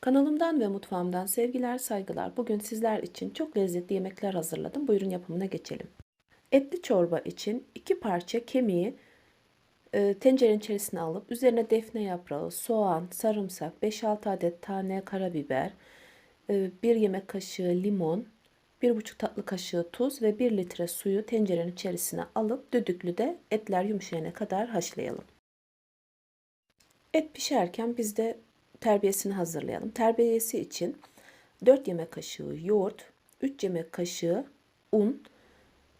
Kanalımdan ve mutfağımdan sevgiler, saygılar. Bugün sizler için çok lezzetli yemekler hazırladım. Buyurun yapımına geçelim. Etli çorba için iki parça kemiği e, tencerenin içerisine alıp üzerine defne yaprağı, soğan, sarımsak, 5-6 adet tane karabiber, e, 1 yemek kaşığı limon, 1,5 tatlı kaşığı tuz ve 1 litre suyu tencerenin içerisine alıp düdüklüde etler yumuşayana kadar haşlayalım. Et pişerken biz de terbiyesini hazırlayalım. Terbiyesi için 4 yemek kaşığı yoğurt, 3 yemek kaşığı un,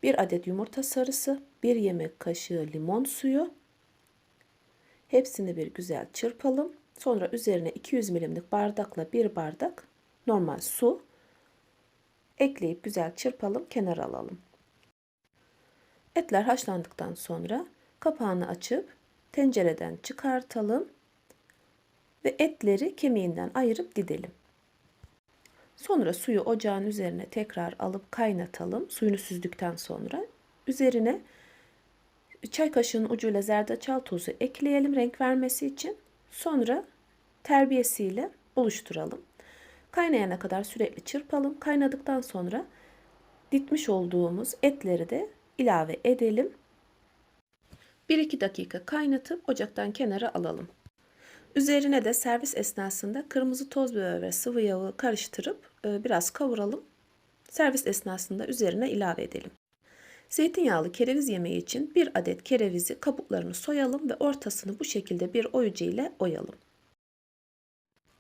1 adet yumurta sarısı, 1 yemek kaşığı limon suyu. Hepsini bir güzel çırpalım. Sonra üzerine 200 milimlik bardakla 1 bardak normal su ekleyip güzel çırpalım, kenara alalım. Etler haşlandıktan sonra kapağını açıp tencereden çıkartalım ve etleri kemiğinden ayırıp didelim. Sonra suyu ocağın üzerine tekrar alıp kaynatalım. Suyunu süzdükten sonra üzerine çay kaşığının ucuyla zerdeçal tozu ekleyelim renk vermesi için. Sonra terbiyesiyle buluşturalım. Kaynayana kadar sürekli çırpalım. Kaynadıktan sonra ditmiş olduğumuz etleri de ilave edelim. 1-2 dakika kaynatıp ocaktan kenara alalım. Üzerine de servis esnasında kırmızı toz biber ve sıvı yağı karıştırıp e, biraz kavuralım. Servis esnasında üzerine ilave edelim. Zeytinyağlı kereviz yemeği için bir adet kerevizi kabuklarını soyalım ve ortasını bu şekilde bir oyucu ile oyalım.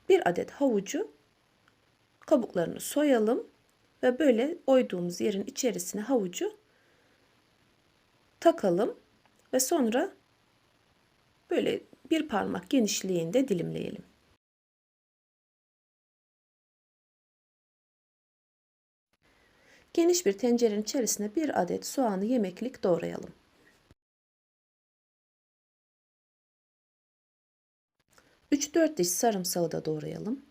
Bir adet havucu kabuklarını soyalım ve böyle oyduğumuz yerin içerisine havucu takalım ve sonra böyle bir parmak genişliğinde dilimleyelim. Geniş bir tencerenin içerisine bir adet soğanı yemeklik doğrayalım. Üç dört diş sarımsağı da doğrayalım.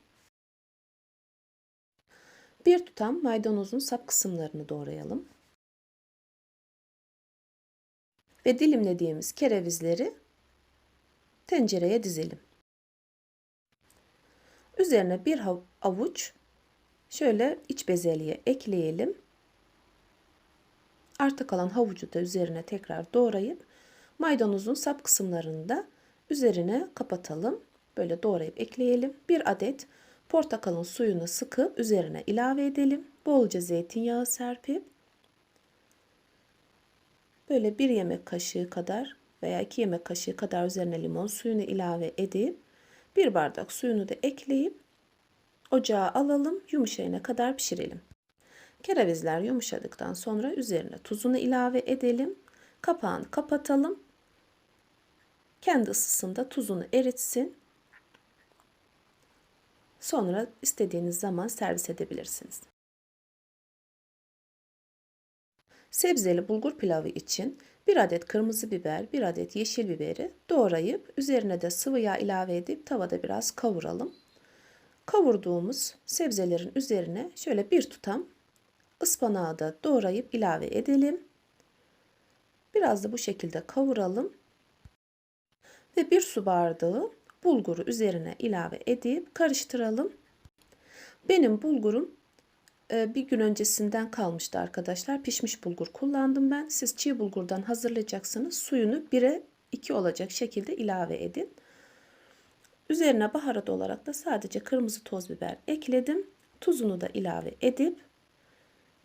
Bir tutam maydanozun sap kısımlarını doğrayalım. Ve dilimlediğimiz kerevizleri tencereye dizelim. Üzerine bir avuç şöyle iç bezelye ekleyelim. Arta kalan havucu da üzerine tekrar doğrayıp maydanozun sap kısımlarını da üzerine kapatalım. Böyle doğrayıp ekleyelim. Bir adet portakalın suyunu sıkıp üzerine ilave edelim. Bolca zeytinyağı serpip böyle bir yemek kaşığı kadar veya 2 yemek kaşığı kadar üzerine limon suyunu ilave edip bir bardak suyunu da ekleyip ocağa alalım yumuşayana kadar pişirelim. Kerevizler yumuşadıktan sonra üzerine tuzunu ilave edelim. Kapağını kapatalım. Kendi ısısında tuzunu eritsin. Sonra istediğiniz zaman servis edebilirsiniz. Sebzeli bulgur pilavı için 1 adet kırmızı biber, 1 adet yeşil biberi doğrayıp üzerine de sıvı yağ ilave edip tavada biraz kavuralım. Kavurduğumuz sebzelerin üzerine şöyle bir tutam ıspanağı da doğrayıp ilave edelim. Biraz da bu şekilde kavuralım. Ve bir su bardağı bulguru üzerine ilave edip karıştıralım. Benim bulgurum bir gün öncesinden kalmıştı arkadaşlar. Pişmiş bulgur kullandım ben. Siz çiğ bulgurdan hazırlayacaksınız. Suyunu 1'e 2 olacak şekilde ilave edin. Üzerine baharat olarak da sadece kırmızı toz biber ekledim. Tuzunu da ilave edip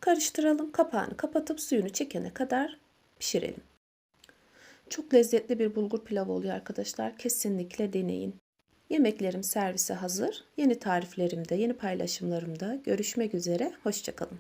karıştıralım. Kapağını kapatıp suyunu çekene kadar pişirelim. Çok lezzetli bir bulgur pilavı oluyor arkadaşlar. Kesinlikle deneyin. Yemeklerim servise hazır. Yeni tariflerimde, yeni paylaşımlarımda görüşmek üzere. Hoşçakalın.